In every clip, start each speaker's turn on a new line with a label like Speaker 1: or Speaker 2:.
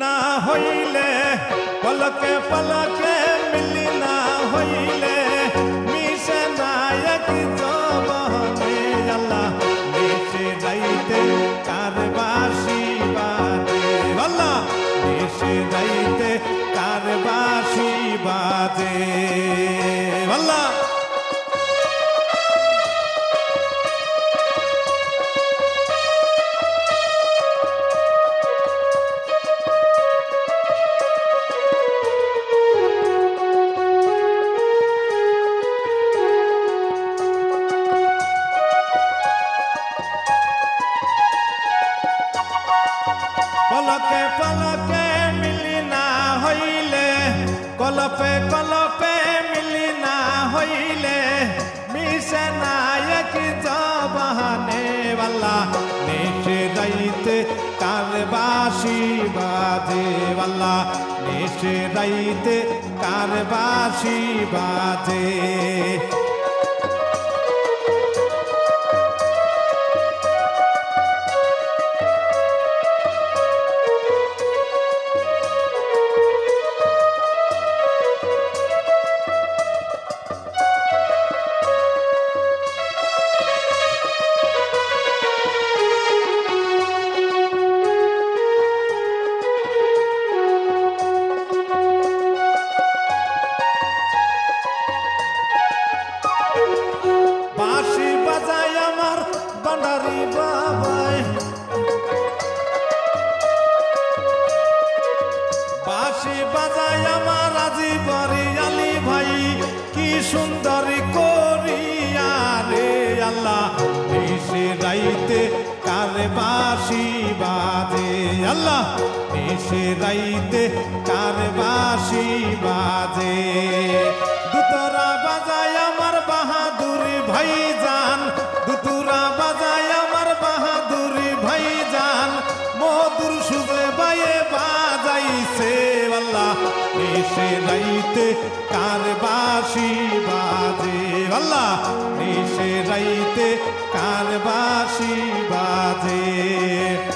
Speaker 1: না হইলে, পলকে পলকে মিলি না হইলে, মিশে নায়ক জবনে আল্লাহ মিশে যাইতে কার বাসি বাজে। আল্লাহ মিশে যাইতে কার বাসি বাজে। আল্লাহ পলকে পলকে মিলি না হইলে কলপে কলপে মিলি না হইলে মিশে নায়ক জবানে বাল্লা নেশে যাইতে কার বাসি বাজে বাল্লা নেশে যাইতে কার বাসি বাজে বান্ডারি বাবাই। বাঁশি বাজায় আমার আজি বরি আলি ভাই, কি সুন্দরী করিয়া রে আল্লাহ নিশে রাইতে কার বাঁশি বাজে। আল্লাহ নিশে রাইতে কার বাজে। এসে রাইতে কার বাসি বাজে? আল্লাহ এসে রাইতে কার বাসি বাজে?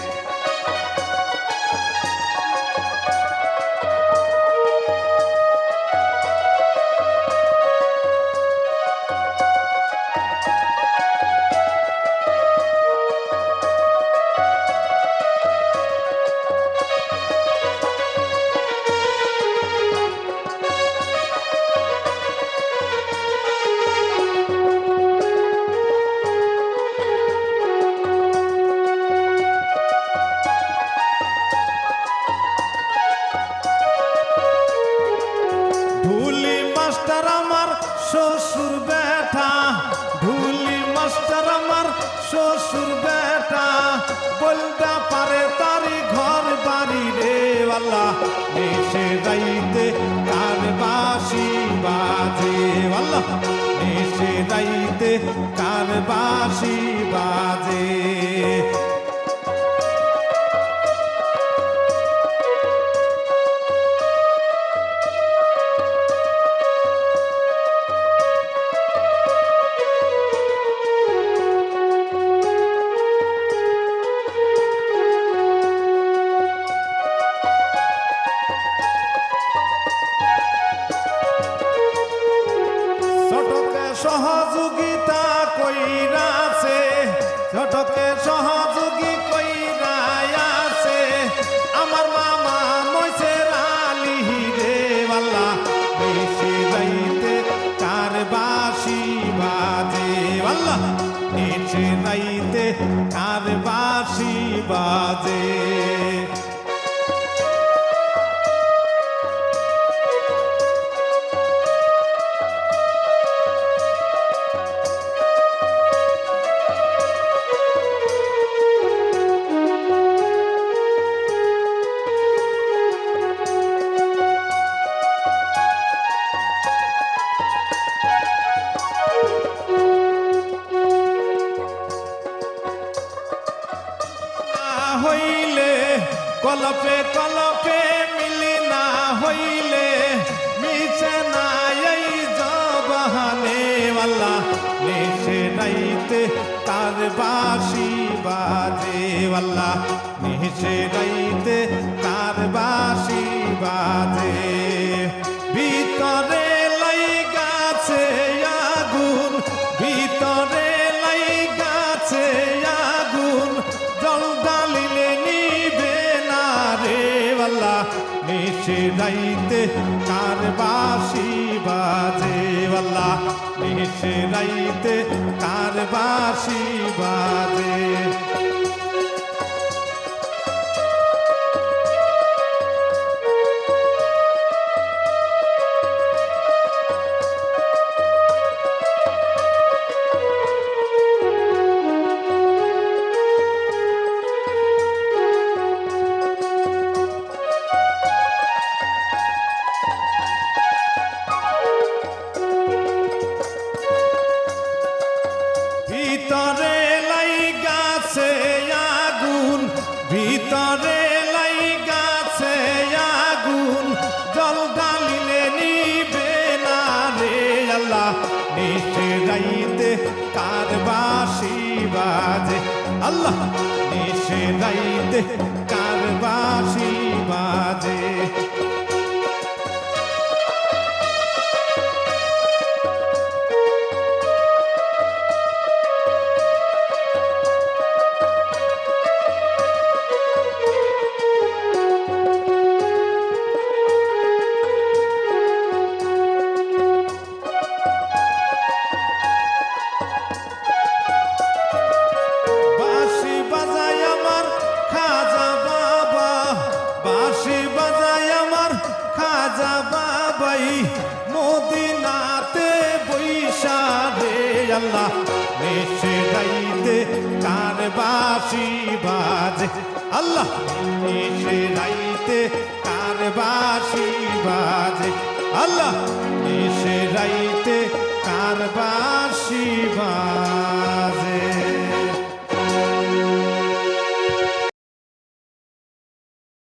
Speaker 1: বলতে পারে তার ঘর বাড়ি রে আল্লাহ। এসে যাইতে কার বাসি বাজে আল্লাহ। এসে যাইতে কার বাসি বাজে সহযোগিতা কইরাছে ছোটকে সহযোগী কইরাছে আমার মামা মইসের আলী রে বাল্লা, বেশি যাইতে কার বাসি বাজে বাল্লা। নিচে যাইতে কার বাসি বাজে। তার বাসি বাজে বাল্লা নিহেসে গাইতে তার বাসি বাজে। ভিতরে লাই গাছে আগুন, ভিতরে লাই গাছে আগুন। জল ডালিলে নিবে না রে বাল্লা নিশে গাইতে তার বাসি বাজে বাল্লা নিশে রাইতে কার বাসি বাজে। ভিতরে লাই গাছে আগুন, ভিতরে লাই গাছে আগুন। জল ডালিলে নিবে না রে আল্লাহ নিশে রাইতে কার বাসি বাজে। আল্লাহ নিশে রাইতে কার বাসি বাবাই মদিনাতে বৈশা রে আল্লাহ। নেশে রাইতে কার বাসি বাজে। আল্লাহ নেশে রাইতে কার বাসি বাজে। আল্লাহ কার বাঁশি